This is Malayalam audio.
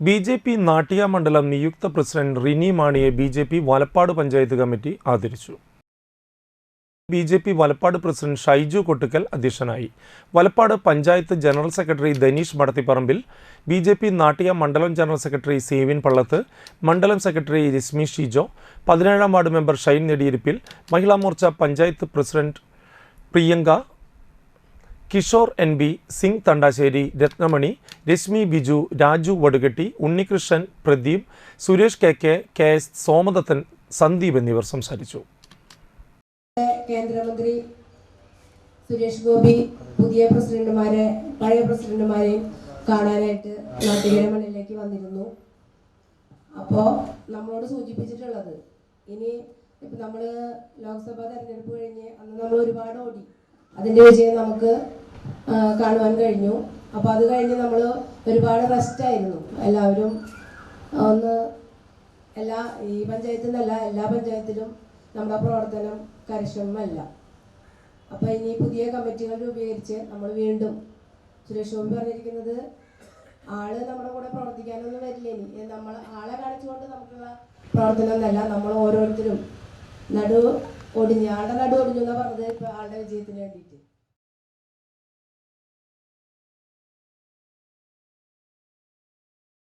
ബി ജെ പി നാട്ടിക മണ്ഡലം നിയുക്ത പ്രസിഡന്റ് റിനി മാണിയെ B J P Valappad panchayat committee ആദരിച്ചു. B J P Valappad president Shaiju Kottukkal അധ്യക്ഷനായി. Valappad panchayat general secretary Dhaneesh Madathipparambil B J P Nattika മണ്ഡലം ജനറൽ സെക്രട്ടറി സേവിൻ പള്ളത്ത് മണ്ഡലം സെക്രട്ടറി രശ്മി ഷിജോ പതിനേഴാം ward member Shine Nediyirippil Mahila Morcha panchayat president Priyanka Kishore N B Singh Thandassery Rathnamani Reshmi Biju Raju Vadukatti Unnikrishnan Pradeep Suresh K K K S Somadathan Sandeep എന്നിവർ സംസാരിച്ചു. കേന്ദ്രമന്ത്രി സുരേഷ് ഗോപി പുതിയ പ്രസിഡന്റുമാരെ പഴയ പ്രസിഡന്റുമാരെയും കാണാനായിട്ട് നാട്ടുകര വന്നിരുന്നു. അപ്പോൾ നമ്മളോട് സൂചിപ്പിച്ചിട്ടുള്ളത് ഇനി ഇപ്പം നമ്മൾ ലോക്സഭാ തെരഞ്ഞെടുപ്പ് കഴിഞ്ഞ് അന്ന് നമ്മൾ ഒരുപാട് ഓടി. അതിന്റെ വിജയം നമുക്ക് കാണുവാൻ കഴിഞ്ഞു. അപ്പോൾ അത് കഴിഞ്ഞ് നമ്മൾ ഒരുപാട് റെസ്റ്റ് ആയിരുന്നു. എല്ലാവരും ഒന്ന് എല്ലാ ഈ പഞ്ചായത്തിൽ നിന്നല്ല എല്ലാ പഞ്ചായത്തിലും നമ്മുടെ പ്രവർത്തനം കർശനമല്ല അപ്പോൾ ഇനി പുതിയ കമ്മിറ്റികൾ രൂപീകരിച്ച് നമ്മൾ വീണ്ടും സുരേഷ് ഗോപി പറഞ്ഞിരിക്കുന്നത് ആൾ നമ്മുടെ കൂടെ പ്രവർത്തിക്കാനൊന്നും വരില്ല ഇനി. നമ്മൾ ആളെ കാണിച്ചുകൊണ്ട് നമുക്കുള്ള പ്രവർത്തനം എന്നല്ല നമ്മൾ ഓരോരുത്തരും നടു ഒടിഞ്ഞ് ആളുടെ നടു ഒടിഞ്ഞു എന്നാണ് പറഞ്ഞത് ഇപ്പോൾ ആളുടെ വിജയത്തിന് വേണ്ടിയിട്ട്.